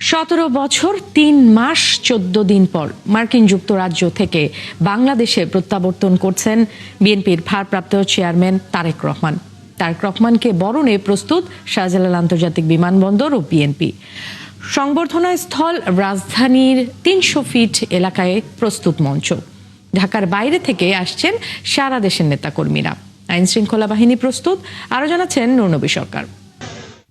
সতেরো বছর, তিন মাস, চোদ্দ দিন পর মার্কিন যুক্তরাজ্য থেকে বাংলাদেশে প্রত্যাবর্তন করছেন বিএনপির ভারপ্রাপ্ত চেয়ারম্যান তারেক রহমান। তারেক রহমানকে বরণে প্রস্তুত শাহজালাল আন্তর্জাতিক বিমানবন্দর ও বিএনপি। সংবর্ধনা স্থল রাজধানীর তিনশো ফিট এলাকায় প্রস্তুত মঞ্চ। ঢাকার বাইরে থেকে আসছেন সারা দেশের নেতাকর্মীরা। আইন শৃঙ্খলা বাহিনী প্রস্তুত, আরও জানাচ্ছেন নুরনবী সরকার।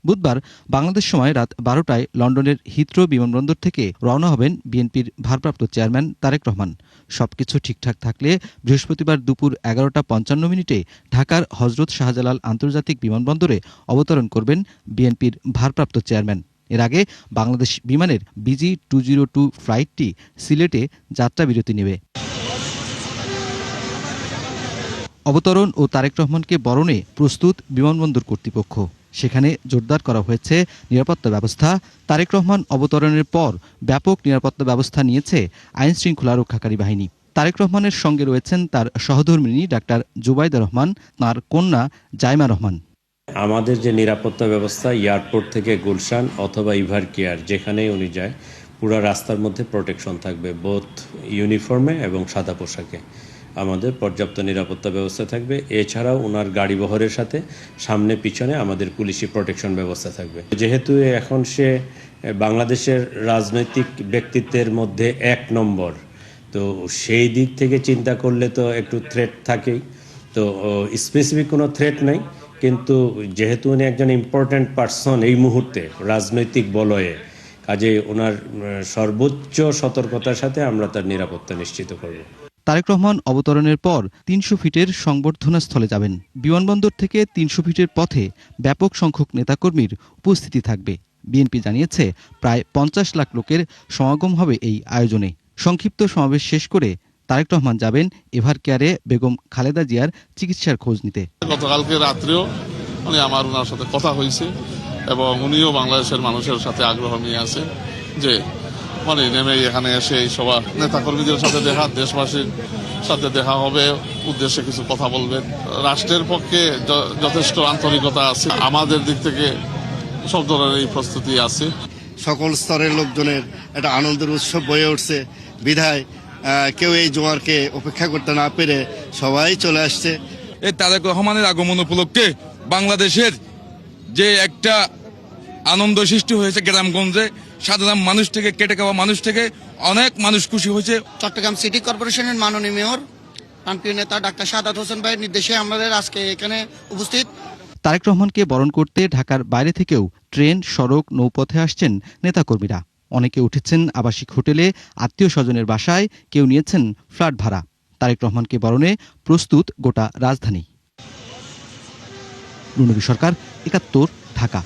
বুধবার বাংলাদেশ সময় রাত বারোটায় লন্ডনের হিথ্রো বিমানবন্দর থেকে রওনা হবেন বিএনপির ভারপ্রাপ্ত চেয়ারম্যান তারেক রহমান। সবকিছু ঠিকঠাক থাকলে বৃহস্পতিবার দুপুর এগারোটা পঞ্চান্ন মিনিটে ঢাকার হজরত শাহজালাল আন্তর্জাতিক বিমানবন্দরে অবতরণ করবেন বিএনপির ভারপ্রাপ্ত চেয়ারম্যান। এর আগে বাংলাদেশ বিমানের বিজি টু জিরো টু ফ্লাইটটি সিলেটে যাত্রা বিরতি নেবে। অবতরণ ও তারেক রহমানকে বরণে প্রস্তুত বিমানবন্দর কর্তৃপক্ষ। সেখানে জোরদার করা হয়েছে নিরাপত্তা ব্যবস্থা। তারেক রহমান অবতরণের পর ব্যাপক নিরাপত্তা ব্যবস্থা নিয়েছে আইন শৃঙ্খলা রক্ষাকারী বাহিনী। তারেক রহমানের সঙ্গে রয়েছেন তার সহধর্মিনী ডাক্তার জুবাইদা রহমান, তাঁর কন্যা জাইমা রহমান। আমাদের যে নিরাপত্তা ব্যবস্থা, এয়ারপোর্ট থেকে গুলশান অথবা ইভার কেয়ার যেখানেই উনি যায়, পুরো রাস্তার মধ্যে প্রোটেকশন থাকবে, বোথ ইউনিফর্মে এবং সাদা পোশাকে। আমাদের পর্যাপ্ত নিরাপত্তা ব্যবস্থা থাকবে। এছাড়াও ওনার গাড়ি বহরের সাথে সামনে পিছনে আমাদের পুলিশি প্রোটেকশন ব্যবস্থা থাকবে। যেহেতু এখন সে বাংলাদেশের রাজনৈতিক ব্যক্তিত্বের মধ্যে এক নম্বর, তো সেই দিক থেকে চিন্তা করলে তো একটু থ্রেট থাকেই। তো স্পেসিফিক কোনো থ্রেট নাই, কিন্তু যেহেতু উনি একজন ইম্পর্ট্যান্ট পার্সন এই মুহূর্তে রাজনৈতিক বলয়ে কাজে ওনার সর্বোচ্চ সতর্কতার সাথে আমরা তার নিরাপত্তা নিশ্চিত করব। তারেক রহমান অবতরণের পর তিনশো ফিটের সংবর্ধনা স্থলে যাবেন। বিমানবন্দর থেকে তিনশো ফিটের পথে ব্যাপক সংখ্যক নেতাকর্মীর উপস্থিতি থাকবে। বিএনপি জানিয়েছে, প্রায় পঞ্চাশ লাখ লোকের সমাগম হবে এই আয়োজনে। সংক্ষিপ্ত সমাবেশ শেষ করে তারেক রহমান যাবেন এভার কেয়ারে বেগম খালেদা জিয়ার চিকিৎসার খোঁজ নিতে। গতকালকে রাত্রেও মানে আমার ওনার সাথে কথা হয়েছে এবং উনিও বাংলাদেশের মানুষের সাথে আগ্রহ নিয়ে আছে যে মানে নেমে এখানে এসে এই সভা নেতাকর্মীদের সাথে দেখা দেশবাসীর সাথে দেখা হবে উদ্দেশ্যে কিছু কথা বলবেন। রাষ্ট্রের পক্ষে যথেষ্ট আন্তরিকতা আছে। আমাদের দিক থেকে সব ধরনের এই প্রস্তুতি আছে। সকল স্তরের লোকজনের একটা আনন্দের উৎসব বয়ে উঠছে। বিধায় কেউ এই জোয়ারকে উপেক্ষা করতে না পেরে সবাই চলে আসছে। এই তারেক রহমানের আগমন উপলক্ষে বাংলাদেশের যে একটা আনন্দ সৃষ্টি হয়েছে গ্রামগঞ্জে সাধারণ মানুষ থেকে কেটে খাওয়া মানুষ থেকে অনেক মানুষ খুশি হয়েছে। চট্টগ্রাম সিটি কর্পোরেশনের মাননীয় মেয়র প্রান্তীয় নেতা ডাক্তার সাদাত হোসেন ভাইয়ের নির্দেশে আমাদের আজকে এখানে উপস্থিত। তারেক রহমানকে বরণ করতে ঢাকার বাইরে থেকেও ট্রেন সড়ক নৌপথে আসছেন নেতাকর্মীরা। অনেকে উঠেছেন আবাসিক হোটেলে আত্মীয় স্বজনের বাসায় কেউ নিয়েছেন ফ্ল্যাট ভাড়া। তারেক রহমানকে বরণে প্রস্তুত গোটা রাজধানী। রুনবী সরকার একাত্তর ঢাকা।